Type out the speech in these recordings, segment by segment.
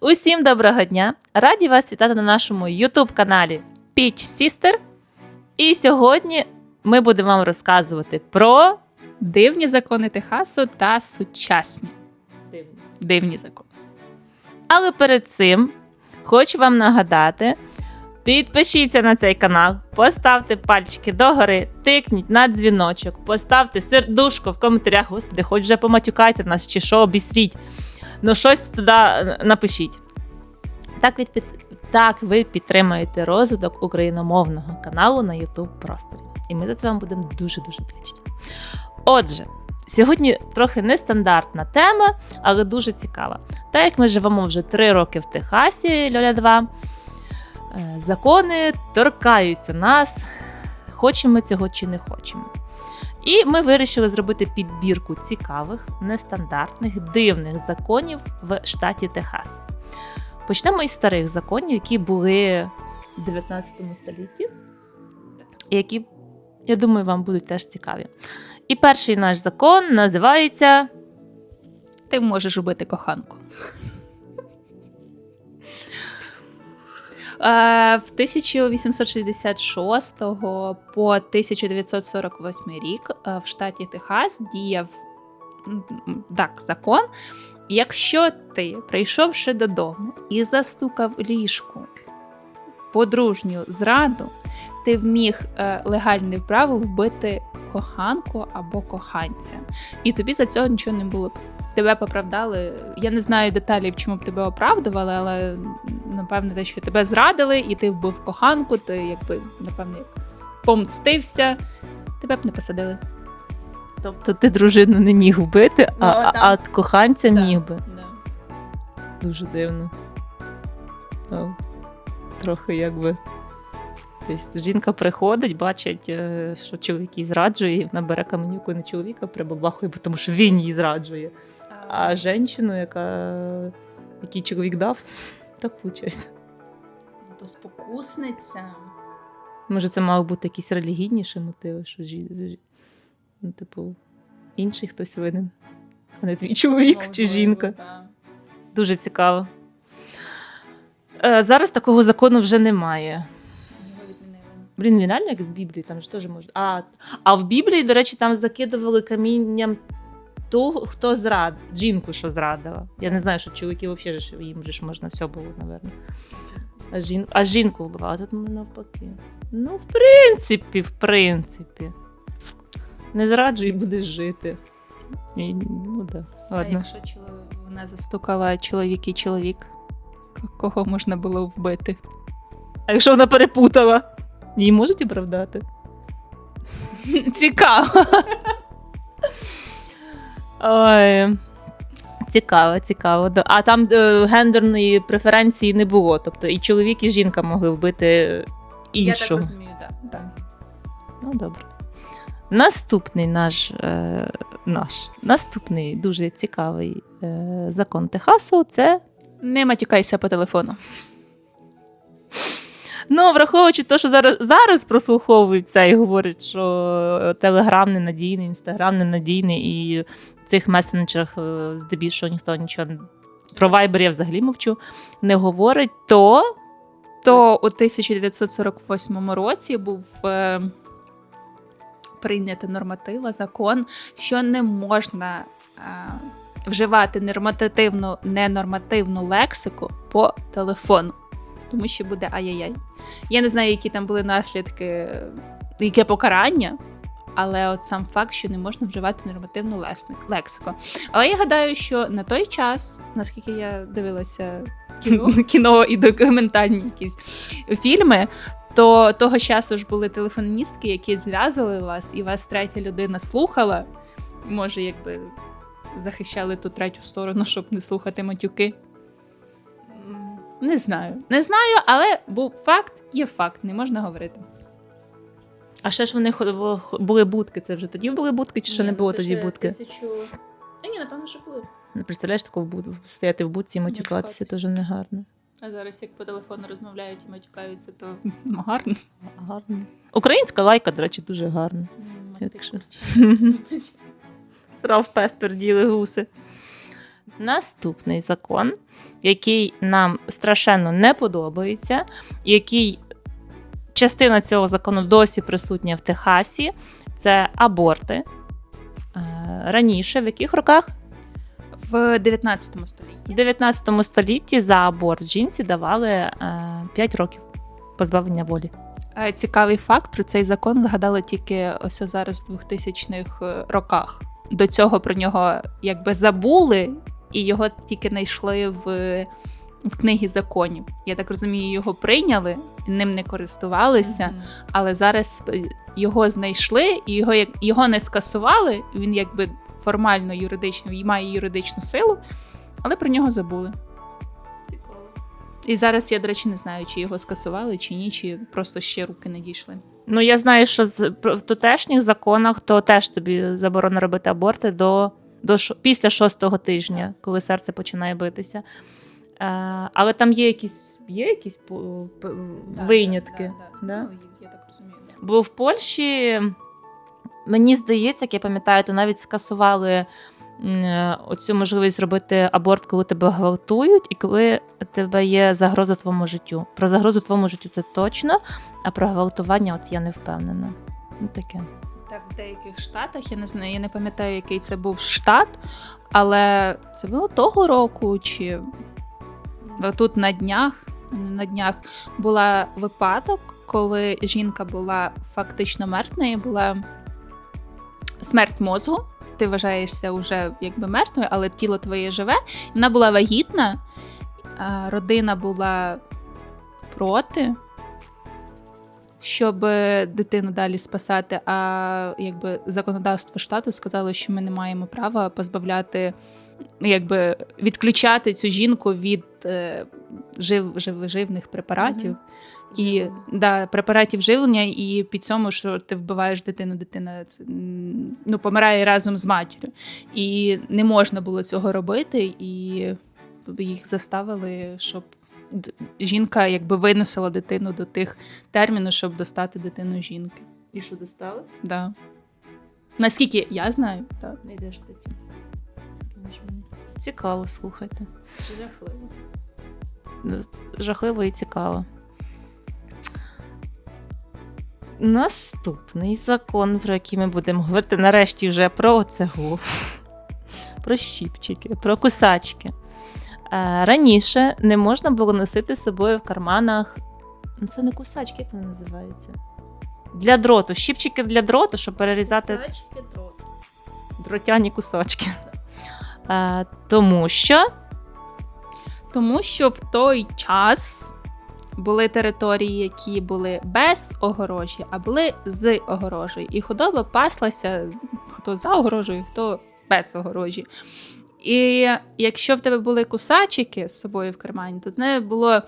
Усім доброго дня! Раді вас вітати на нашому YouTube каналі Peach Sister. І сьогодні ми будемо вам розказувати про Дивні закони Техасу та сучасні дивні закони. Але перед цим хочу вам нагадати: підпишіться на цей канал, поставте пальчики догори, тикніть на дзвіночок, поставте сердушко в коментарях. Господи, хоч вже поматюкайте нас чи що, обісріть. Ну, щось туди напишіть. Так, від, так ви підтримаєте розвиток україномовного каналу на YouTube просторі. І ми за це вам будемо дуже-дуже вдячні. Отже, сьогодні трохи нестандартна тема, але дуже цікава. Так як ми живемо вже три роки в Техасі, Льоля 2, е, закони торкаються нас, хочемо цього чи не хочемо. І ми вирішили зробити підбірку цікавих, нестандартних, дивних законів в штаті Техас. Почнемо із старих законів, які були в 19 столітті, і які, я думаю, вам будуть теж цікаві. І перший наш закон називається Ти можеш убити коханку. В 1866 по 1948 рік е, в штаті Техас діяв так, закон. Якщо ти, прийшовши додому і застукав ліжку подружню зраду, ти вміг е, легальне право вбити коханку або коханця. І тобі за цього нічого не було. Тебе поправдали. Я не знаю деталів, чому б тебе оправдували, але напевне те, що тебе зрадили, і ти вбив коханку, ти якби напевне помстився, тебе б не посадили. Тобто ти дружину не міг вбити, а, Ну, а, так. а коханця Так. міг би. Дуже дивно. О, трохи якби. Тобто жінка приходить, бачить, е, що чоловік її зраджує, і вона бере каменюку на чоловіка, прибабахує, тому що він її зраджує. А жінку, яка який чоловік дав, так виходить. то спокусниця. Може, це мав бути якісь релігійніші мотиви, що жі... жі- ну, типу, інший хтось винен, а не твій чоловік чи жінка. Дуже цікаво. Е, зараз такого закону вже немає. Блін, він реально як з Біблії, там ж теж можна. А, а в Біблії, до речі, там закидували камінням ту, хто зрад, жінку, що зрадила. Я не знаю, що чоловіки взагалі ж їм же ж можна все було, напевно. А, жін... а жінку вбивали, а тут ми навпаки. Ну, в принципі, в принципі. Не зраджуй і будеш жити. І, ну, да. А Ладно. якщо чоло- вона застукала чоловік і чоловік, кого можна було вбити? А якщо вона перепутала, її можуть оправдати? Цікаво. Ой. Цікаво, цікаво. А там е, гендерної преференції не було. Тобто і чоловік, і жінка могли вбити іншого. розумію, так. так. Ну, добре. Наступний наш, е, наш наступний дуже цікавий е, закон Техасу це. Не матюкайся по телефону. Ну, враховуючи те, що зараз, зараз прослуховують це і говорять, що Телеграм ненадійний, Інстаграм ненадійний, і в цих месенджерах е, здебільшого ніхто нічого про Viber я взагалі мовчу, не говорить, то То у 1948 році був е, прийнято норматива, закон, що не можна е, вживати нормативну, ненормативну лексику по телефону, тому що буде ай-яй-яй. Я не знаю, які там були наслідки, яке покарання. Але от сам факт, що не можна вживати нормативну лексику. Але я гадаю, що на той час, наскільки я дивилася кіно, кіно і документальні якісь фільми, то того часу ж були телефоністки, які зв'язували вас, і вас третя людина слухала. Може, якби захищали ту третю сторону, щоб не слухати матюки. Не знаю. Не знаю, але був факт, є факт, не можна говорити. а ще ж вони хо- були будки. Це вже тоді були будки, чи ще не ну, було тоді будки? Та ні, напевно, що були. Не представляєш в буд... стояти в будці і матюкатися, Матюкатися. теж негарно. А зараз як по телефону розмовляють і матюкаються, то ну, гарно. Гарно. Українська лайка, до речі, дуже гарна. Якщо- Срав пес перділи гуси. Наступний закон, який нам страшенно не подобається, який частина цього закону досі присутня в Техасі, це аборти. Е, Раніше, в яких роках? В 19 столітті. В 19 столітті за аборт жінці давали е, 5 років позбавлення волі. Е, Цікавий факт про цей закон згадали тільки ось зараз в 2000-х е, роках. До цього про нього якби забули, і його тільки знайшли в, в книгі законів. Я так розумію, його прийняли, ним не користувалися, але зараз е, його знайшли, і його як його не скасували. Він якби формально юридично має юридичну силу, але про нього забули. І зараз я, до речі, не знаю, чи його скасували, чи ні, чи просто ще руки не дійшли. Ну, я знаю, що в тутешніх законах то теж тобі заборонено робити аборти до, до після шостого тижня, коли серце починає битися. Е, але там є якісь, є якісь винятки. Да? Ну, я так розумію. Бо в Польщі, мені здається, як я пам'ятаю, то навіть скасували е, оцю можливість зробити аборт, коли тебе гвалтують, і коли тебе є загроза твоєму життю. Про загрозу твоєму життю це точно, а про гвалтування от я не впевнена. Ну таке. Так, в деяких штатах я не знаю, я не пам'ятаю, який це був штат, але це було того року, чи тут на днях, на днях була випадок, коли жінка була фактично мертвою, була смерть мозку. Ти вважаєшся вже якби мертвою, але тіло твоє живе. Вона була вагітна, родина була проти, щоб дитину далі спасати. А якби законодавство штату сказало, що ми не маємо права позбавляти, якби відключати цю жінку від е, жив, жив, живних препаратів. І да, препаратів живлення, і під цьому, що ти вбиваєш дитину, дитина це, ну, помирає разом з матір'ю. І не можна було цього робити, і їх заставили, щоб жінка якби винесла дитину до тих термінів, щоб достати дитину жінки. І що достали? Да. Наскільки я знаю, так. Не йдеш мені. Цікаво, слухайте. Жахливо. Жахливо і цікаво. Наступний закон, про який ми будемо говорити, нарешті вже про оцегу, про щіпчики, про кусачки. Е, Раніше не можна було носити з собою в карманах. Ну, це не кусачки, як вони називаються? Для дроту. Щіпчики для дроту, щоб перерізати дротяні кусачки. Е, Тому що Тому що в той час були території, які були без огорожі, а були з огорожею. І худоба паслася хто за огорожею, хто без огорожі. І якщо в тебе були кусачики з собою в кармані, то це було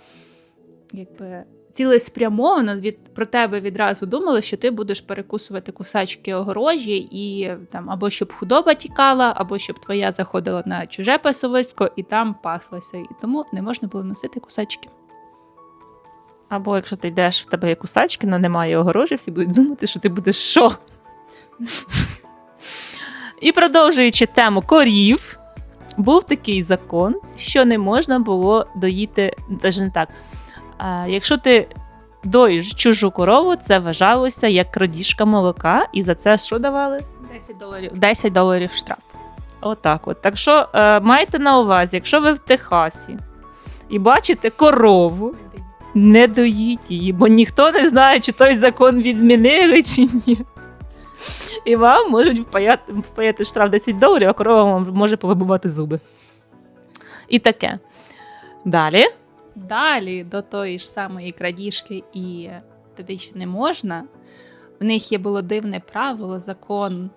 якби. Цілеспрямовано від про тебе відразу думали, що ти будеш перекусувати кусачки огорожі, і там або щоб худоба тікала, або щоб твоя заходила на чуже пасовисько і там паслася. І тому не можна було носити кусачки. Або якщо ти йдеш, в тебе є кусачки, але немає огорожі, всі будуть думати, що ти будеш що. І продовжуючи тему корів, був такий закон, що не можна було доїти, навіть не так. А, якщо ти доїш чужу корову, це вважалося як крадіжка молока, і за це що давали? 10 доларів. 10 доларів штраф. Отак от. Так що е, майте на увазі, якщо ви в Техасі і бачите корову, не доїть її, бо ніхто не знає, чи той закон відмінили, чи ні. І вам можуть впаяти, впаяти штраф 10 доларів, а корова вам може повибивати зуби. І таке. Далі. Далі до тої ж самої крадіжки і тобі ще не можна. В них є було дивне правило, закон,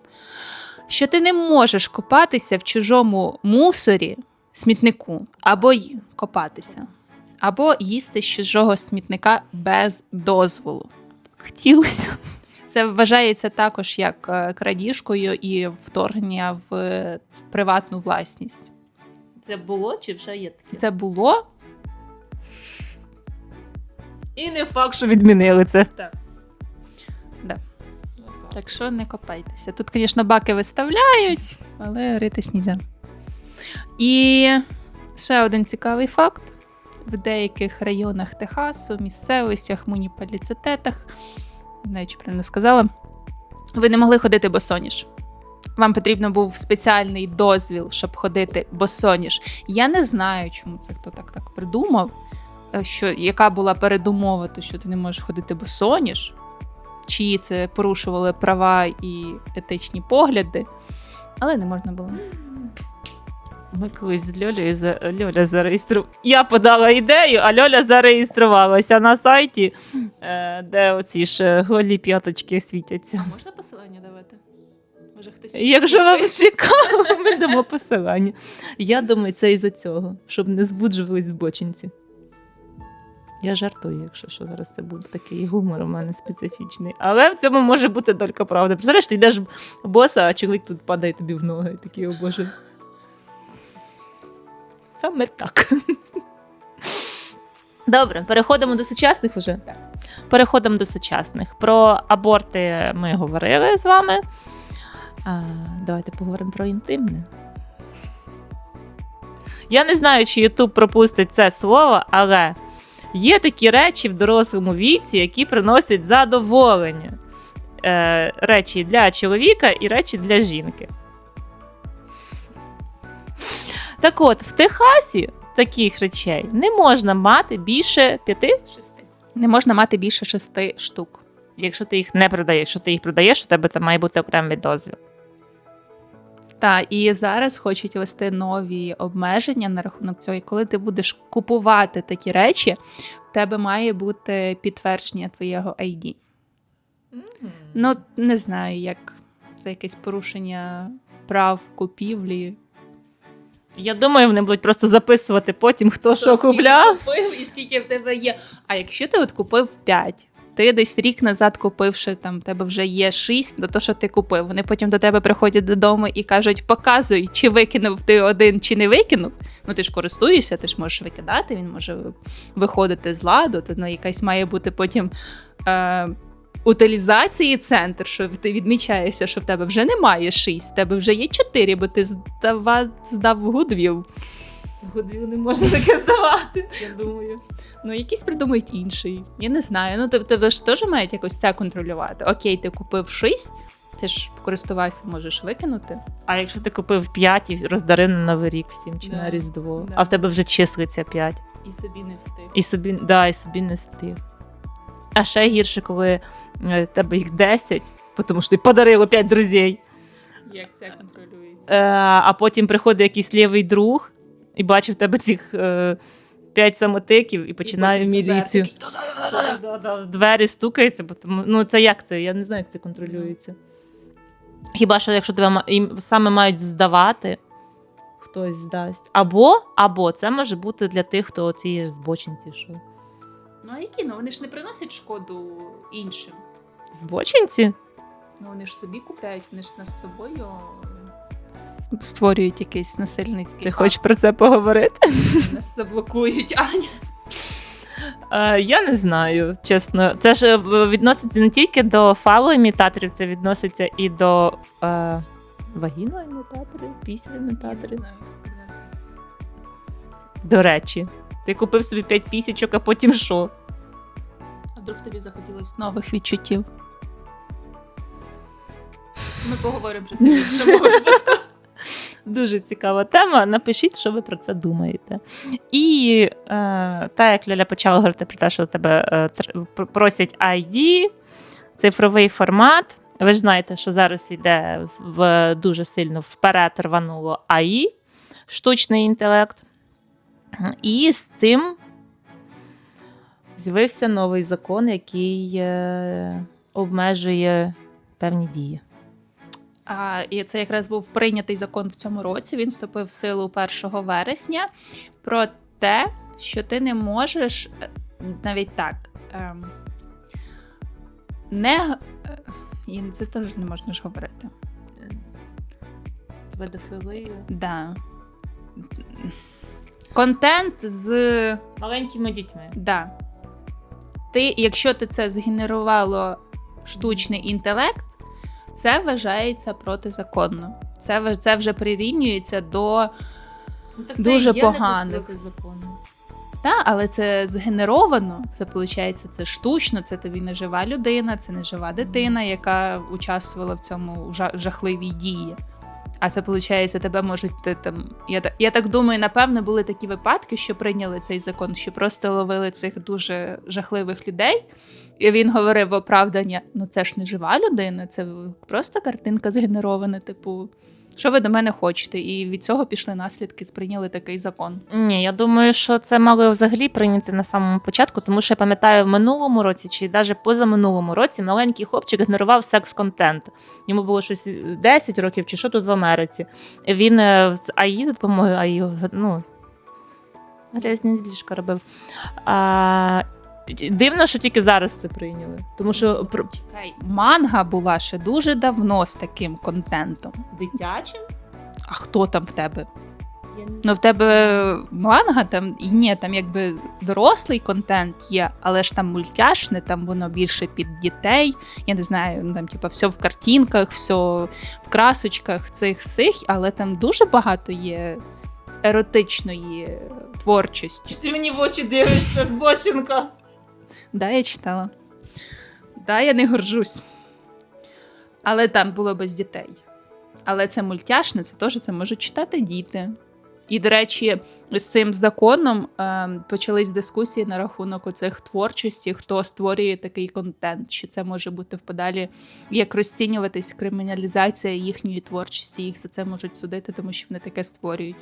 що ти не можеш копатися в чужому мусорі, смітнику, або й копатися, або їсти з чужого смітника без дозволу. Хотілося. Це вважається також як е, крадіжкою і вторгнення в, в приватну власність. Це було чи вже є таке? Це було І не факт, що відмінили це. Так. Да. Так що не копайтеся. Тут, звісно, баки виставляють, але ритись нельзя. І ще один цікавий факт: в деяких районах Техасу, місцевостях, муніципалітетах, знаю, чи правильно сказала, ви не могли ходити босоніж. Вам потрібно був спеціальний дозвіл, щоб ходити босоніж. Я не знаю, чому це хто так так придумав. е, Що, яка була передумова, то що ти не можеш ходити босоніж, чиї це порушували права і етичні погляди, але не можна було. Ми колись з Льолею за Льоля зареєструвала. Я подала ідею, а Льоля зареєструвалася на сайті, е, де оці ж е, голі п'яточки світяться. Можна посилання давати? Може, хтось Якщо вам цікаво, ми дамо посилання. Я думаю, це із-за цього, щоб не збуджувались збочинці. Я жартую, якщо що зараз це буде такий гумор у мене специфічний. Але в цьому може бути долька правди. Представляєш, ти йдеш боса, а чоловік тут падає тобі в ноги. Такий, о Боже. Саме так. Добре, переходимо до сучасних вже. Так. Переходимо до сучасних. Про аборти ми говорили з вами. А, давайте поговоримо про інтимне. Я не знаю, чи Ютуб пропустить це слово, але є такі речі в дорослому віці, які приносять задоволення. Е, речі для чоловіка і речі для жінки. Так от, в Техасі таких речей не можна мати більше п'яти, Шести. Не можна мати більше шести штук. якщо ти їх не продаєш. Якщо ти їх продаєш, у тебе там має бути окремий дозвіл. Та і зараз хочуть ввести нові обмеження на рахунок цього. І коли ти будеш купувати такі речі, в тебе має бути підтвердження твоєго ID. Ну, не знаю, як це якесь порушення прав купівлі. Я думаю, вони будуть просто записувати потім, хто що скільки купляв. купив і скільки в тебе є. А якщо ти от купив 5, ти десь рік назад купивши, там в тебе вже є 6 до того, що ти купив. Вони потім до тебе приходять додому і кажуть: показуй, чи викинув ти один, чи не викинув. Ну ти ж користуєшся, ти ж можеш викидати, він може виходити з ладу. То ну, якась має бути потім. Е- Утилізації центр, що ти відмічаєшся, що в тебе вже немає 6, в тебе вже є 4, бо ти здава, здав гудвів. Годину не можна таке здавати, я думаю. Ну, якийсь придумають інший. Я не знаю. Ну, тобто ви ж теж мають якось це контролювати. Окей, ти купив 6, ти ж користувався, можеш викинути. А якщо ти купив 5 і роздари на Новий рік всім чи Да, на Різдво, да. а в тебе вже числиться 5. І собі не встиг. І собі, да, і собі не стиг. А ще гірше, коли е, тебе їх 10, тому що ти подарило 5 друзів. Як це контролюється? Е, а потім приходить якийсь лівий друг і бачить в тебе цих е, 5 самотиків і починає в міліцію. Двері стукається, бо тому, ну це як це? Я не знаю, як це контролюється. Хіба що, якщо тебе саме мають здавати, хтось здасть. Або, або це може бути для тих, хто ці збочинці, що. Ну, а які? Ну вони ж не приносять шкоду іншим. Збочинці? Ну вони ж собі купляють, вони ж над собою створюють якийсь насильницький. Ти хочеш про це поговорити? нас заблокують, Аня. Е, я не знаю, чесно. Це ж е, відноситься не тільки до фалоімітаторів, це відноситься і до е, вагіноімітаторів, Я після-імітаторів. не знаю, як сказати. До речі, ти купив собі 5 пісічок, а потім що? А вдруг тобі захотілось нових відчуттів? Ми поговоримо про це в іншому випуску. Дуже цікава тема. Напишіть, що ви про це думаєте. І е, так як Ляля почала говорити про те, що тебе е, тр- просять ID, цифровий формат. Ви ж знаєте, що зараз йде в дуже сильно вперед рвануло АІ, штучний інтелект. І з цим з'явився новий закон, який е, обмежує певні дії. А, і це якраз був прийнятий закон в цьому році. Він вступив в силу 1 вересня про те, що ти не можеш е, навіть так. Ем, не е, і це теж не можна ж говорити. Педофілію. Да. Контент з Маленькими дітьми. Да. Ти, якщо ти це згенерувало штучний інтелект, це вважається протизаконно. Це, це вже прирівнюється до Дуже погано. Так, але це згенеровано. Це виходить, це штучно, це тобі не жива людина, це не жива дитина, яка участвувала в цьому жахливій дії. А це виходить, тебе можуть там. Я, я так думаю, напевно, були такі випадки, що прийняли цей закон, що просто ловили цих дуже жахливих людей. І він говорив оправдання: ну це ж не жива людина, це просто картинка згенерована. Типу, що ви до мене хочете? І від цього пішли наслідки, сприйняли такий закон. Ні, я думаю, що це мали взагалі прийняти на самому початку, тому що я пам'ятаю, в минулому році чи навіть позаминулому році маленький хлопчик генерував секс-контент. Йому було щось 10 років чи що тут в Америці. Він е, з АІ за допомогою АІ, ну, грязні ліжка робив. А, дивно, що тільки зараз це прийняли. Тому що Чекай, манга була ще дуже давно з таким контентом. дитячим. А хто там в тебе? Ну, в тебе манга там і ні, там якби дорослий контент є, але ж там мультяшне, там воно більше під дітей. Я не знаю, ну, там типа все в картинках, все в красочках цих сих, але там дуже багато є еротичної творчості. Ти мені в очі дивишся, збоченка. Да, я читала. Да, я не горжусь. Але там було без дітей. Але це мультяшне, це теж це можуть читати діти. І, до речі, з цим законом е, почались дискусії на рахунок оцих творчості, хто створює такий контент, що це може бути в подалі, як розцінюватись криміналізація їхньої творчості. Їх за це можуть судити, тому що вони таке створюють.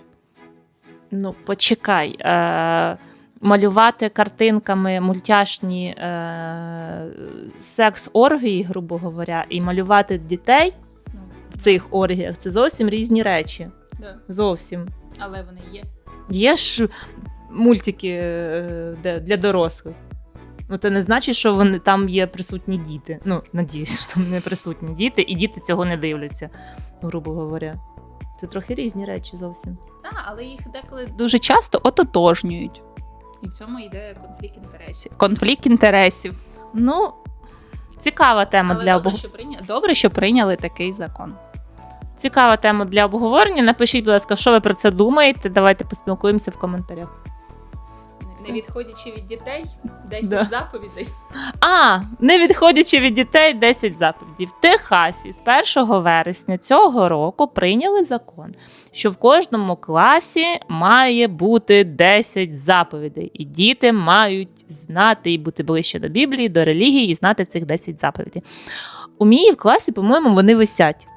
Ну, почекай. Е- малювати картинками мультяшні е- секс-оргії, грубо говоря, і малювати дітей в цих оргіях це зовсім різні речі. Да. Зовсім. Але вони є. Є ж мультики е, де- для дорослих. Ну, це не значить, що вони там є присутні діти. Ну, надіюсь, що там не присутні діти, і діти цього не дивляться, грубо говоря. Це трохи різні речі зовсім. Так, але їх деколи дуже часто ототожнюють. І в цьому йде конфлікт інтересів. Конфлікт інтересів. Ну, цікава тема Але для добре, обг... що прийняли, добре, що прийняли такий закон. цікава тема для обговорення. Напишіть, будь ласка, що ви про це думаєте. Давайте поспілкуємося в коментарях. Не відходячи від дітей, 10 Да. заповідей. А, не відходячи від дітей 10 заповідей. В Техасі з 1 вересня цього року прийняли закон, що в кожному класі має бути 10 заповідей, і діти мають знати і бути ближче до Біблії, до релігії і знати цих 10 заповідей. У мій в класі, по-моєму, вони висять.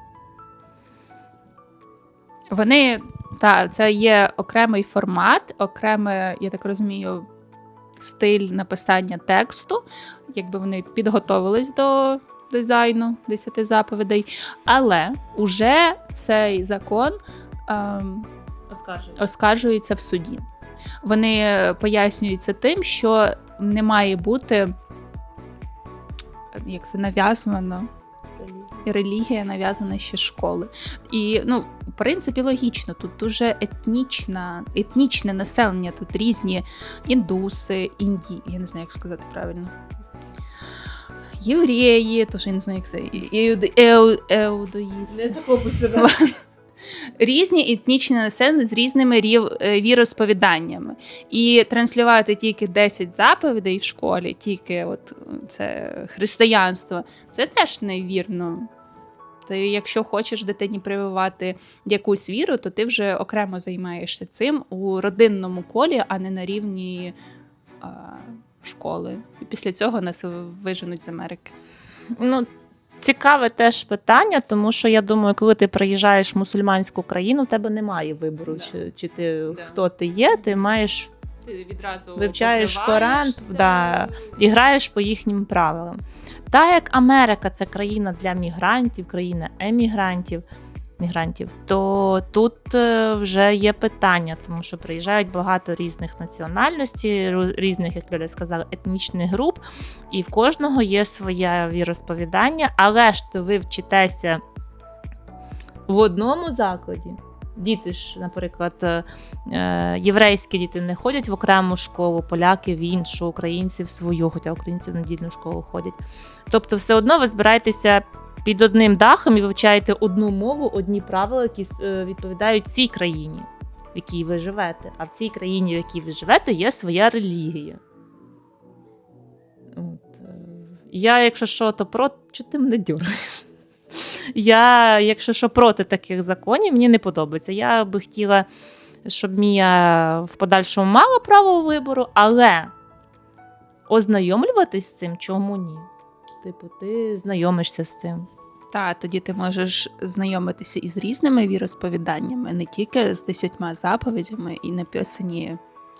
Вони та це є окремий формат, окремий, я так розумію, стиль написання тексту, якби вони підготовились до дизайну 10 заповідей. Але уже цей закон ем, оскаржується в суді. Вони пояснюються тим, що не має бути як це нав'язано. Релігія нав'язана ще школи. І ну, принципі, логічно, тут дуже етнічна, етнічне населення, тут різні індуси, інді, я не знаю, як сказати правильно. Євреї, тож я не знаю, як це еуд, еу, еудоїсти. захопуй себе. Різні етнічні населення з різними рів, е, віросповіданнями. І транслювати тільки 10 заповідей в школі, тільки от е, це християнство, це теж невірно. Ти, якщо хочеш дитині прививати якусь віру, то ти вже окремо займаєшся цим у родинному колі, а не на рівні а, школи. І після цього нас виженуть з Америки. Ну, цікаве теж питання, тому що я думаю, коли ти приїжджаєш в мусульманську країну, в тебе немає вибору, Да. чи, чи ти Да. хто ти є, ти маєш Ти відразу Вивчаєш. Коран, да. і граєш по їхнім правилам. Так як Америка це країна для мігрантів, країна емігрантів, мігрантів, то тут е, вже є питання, тому що приїжджають багато різних національностей, різних, як Ліля сказала, етнічних груп, і в кожного є своє віросповідання, але ж то ви вчитеся в одному закладі. Діти ж, наприклад, е, е, єврейські діти не ходять в окрему школу, поляки в іншу, українці в свою, хоча українці в недільну школу ходять. Тобто, все одно ви збираєтеся під одним дахом і вивчаєте одну мову, одні правила, які е, відповідають цій країні. в якій ви живете. А в цій країні, в якій ви живете, є своя релігія. От. Я, якщо що, то проти. Чого ти мене дюраєш? Я, якщо що, проти таких законів, мені не подобається. Я би хотіла, щоб Мія в подальшому мала право вибору, але ознайомлюватись з цим чому ні? Типу, ти знайомишся з цим. Та тоді ти можеш знайомитися із різними віросповіданнями, не тільки з десятьма заповідями і написані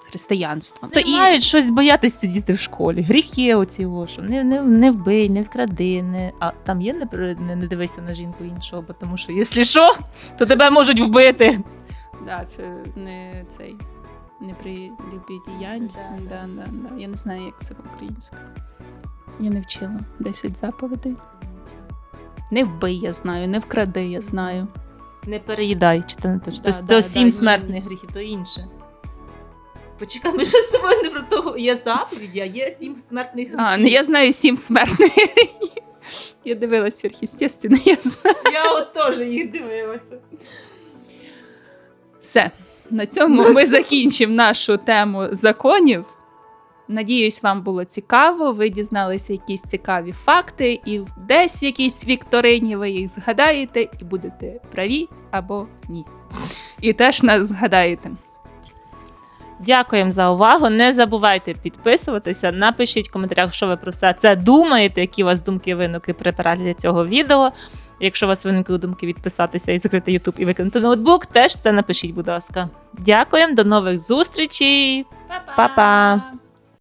християнством. То і мають щось боятися сидіти в школі. Гріхи оці, о, що не, не, не вбий, не вкради, не... а там є не, не, не дивися на жінку іншого, бо тому що, якщо що, то тебе можуть вбити. Да, це не цей не прилюбідіянь. Да. Да, да, да. Я не знаю, як це в українською. Я не вчила 10 заповідей. Не вбий, я знаю, не вкради, я знаю. Не переїдай, чи то Да, то, да, то да, сім ні. смертних гріхів, то інше. Почекай, ми що з тобою не про того. Є заповіді, а є сім смертних гріхів. А, ну я знаю сім смертних гріхів. Я дивилась сверхъестественно, я знаю. Я от теж їх дивилася. Все. На цьому ми закінчимо нашу тему законів. Надіюсь, вам було цікаво. Ви дізналися якісь цікаві факти, і десь в якійсь вікторині ви їх згадаєте і будете праві або ні. І теж нас згадаєте. Дякуємо за увагу. Не забувайте підписуватися. Напишіть в коментарях, що ви про все це думаєте, які у вас думки виникли при перегляді цього відео. Якщо у вас виникли думки відписатися і закрити YouTube і викинути ноутбук, теж це напишіть, будь ласка. Дякуємо, до нових зустрічей. Па-па!